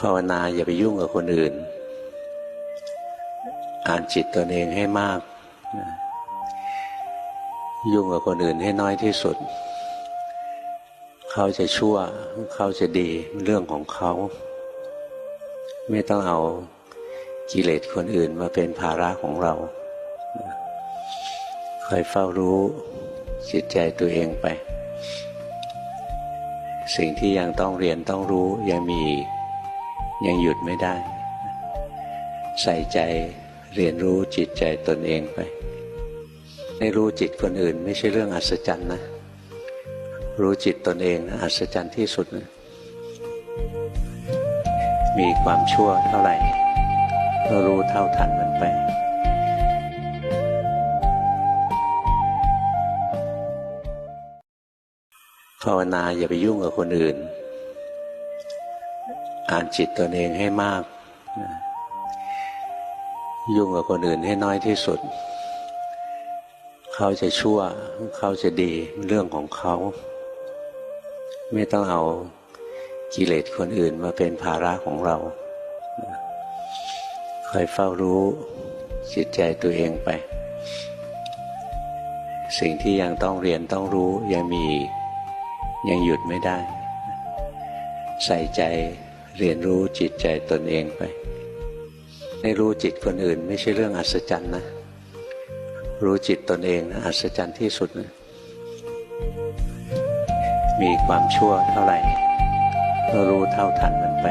ภาวนาอย่าไปยุ่งกับคนอื่น อ่านจิตตนเองให้มาก ยุ่งกับคนอื่นให้น้อยที่สุด เขาจะชั่ว เขาจะดีเรื่องของเขา ไม่ต้องเอากิเลสคนอื่นมาเป็นภาระของเราคอยเฝ้ารู้จิตใจตัวเองไป สิ่งที่ยังต้องเรียนต้องรู้ยังมีอีก ยังหยุดไม่ได้ ใส่ใจเรียนรู้จิตใจตนเองไปให้รู้จิตคนอื่น ไม่ใช่เรื่องอัศจรรย์นะ รู้จิตตนเองนะอัศจรรย์ที่สุดนะมีความชั่วเท่าไหร่ ก็รู้เท่าทันมันไปภาวนาอย่าไปยุ่งกับคนอื่น อ่านจิตตนเองให้มากนะยุ่งกับคนอื่นให้น้อยที่สุด เขาจะชั่ว เขาจะดีเรื่องของเขา ไม่ต้องเอากิเลสคนอื่นมาเป็นภาระของเราคอยเฝ้ารู้จิตใจตัวเองไป สิ่งที่ยังต้องเรียนต้องรู้ยังมียังหยุดไม่ได้ ใส่ใจ เรียนรู้จิตใจตนเองไปให้รู้จิตคนอื่น ไม่ใช่เรื่องอัศจรรย์นะ รู้จิตตนเองนะอัศจรรย์ที่สุดนะมีความชั่วเท่าไหร่ก็รู้เท่าทันมันไป